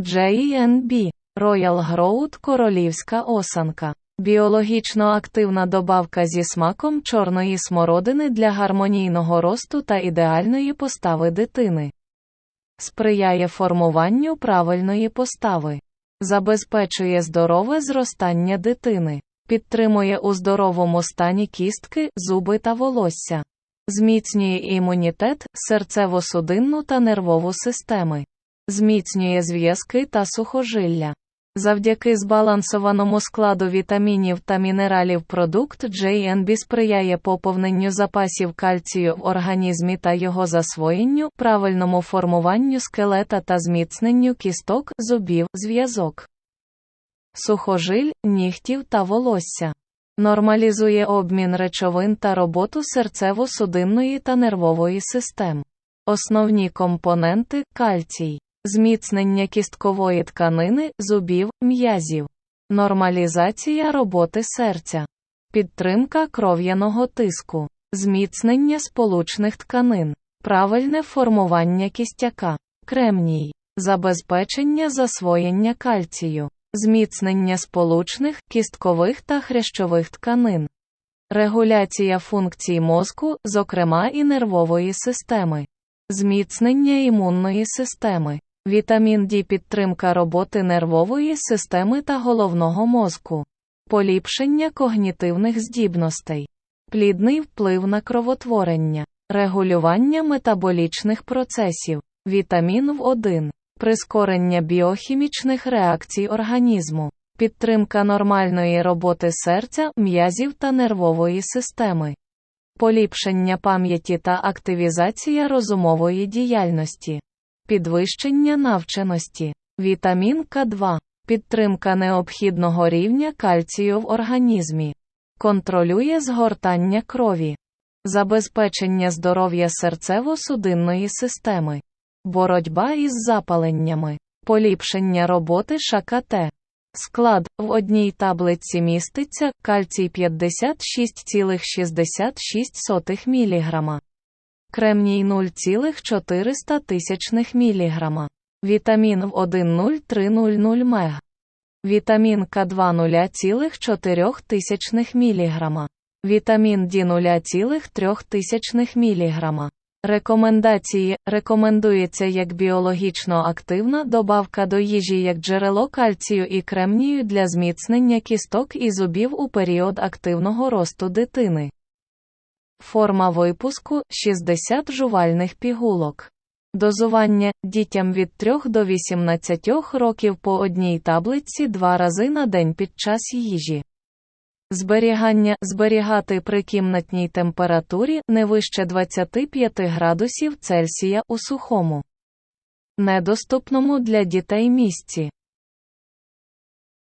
JNB Royal Growth Королівська осанка. Біологічно активна добавка зі смаком чорної смородини для гармонійного росту та ідеальної постави дитини. Сприяє формуванню правильної постави. Забезпечує здорове зростання дитини. Підтримує у здоровому стані кістки, зуби та волосся. Зміцнює імунітет, серцево-судинну та нервову системи. Зміцнює зв'язки та сухожилля. Завдяки збалансованому складу вітамінів та мінералів продукт JNB сприяє поповненню запасів кальцію в організмі та його засвоєнню, правильному формуванню скелета та зміцненню кісток, зубів, зв'язок, сухожиль, нігтів та волосся. Нормалізує обмін речовин та роботу серцево-судинної та нервової систем. Основні компоненти кальцій. Зміцнення кісткової тканини, зубів, м'язів, нормалізація роботи серця, підтримка кров'яного тиску, зміцнення сполучних тканин, правильне формування кістяка, кремній, забезпечення засвоєння кальцію, зміцнення сполучних, кісткових та хрящових тканин, регуляція функцій мозку, зокрема і нервової системи, зміцнення імунної системи. Вітамін D підтримка роботи нервової системи та головного мозку, поліпшення когнітивних здібностей, плідний вплив на кровотворення, регулювання метаболічних процесів, вітамін В1, прискорення біохімічних реакцій організму, підтримка нормальної роботи серця, м'язів та нервової системи, поліпшення пам'яті та активізація розумової діяльності. Підвищення навченості, вітамін К2, підтримка необхідного рівня кальцію в організмі, контролює згортання крові, забезпечення здоров'я серцево-судинної системи, боротьба із запаленнями, поліпшення роботи ШКТ. Склад. В одній таблиці міститься кальцій 56,66 мг. Кремній 0,400 тисячних мг. Вітамін в 1,0300 мг. Вітамін К2 0,4 тисячних мг. Вітамін Д 0,3 тисячних мг. Рекомендації рекомендується як біологічно активна добавка до їжі як джерело кальцію і кремнію для зміцнення кісток і зубів у період активного росту дитини. Форма випуску 60 жувальних пігулок. Дозування дітям від 3 до 18 років по одній таблиці два рази на день під час їжі. Зберігання зберігати при кімнатній температурі не вище 25 градусів Цельсія у сухому, недоступному для дітей місці.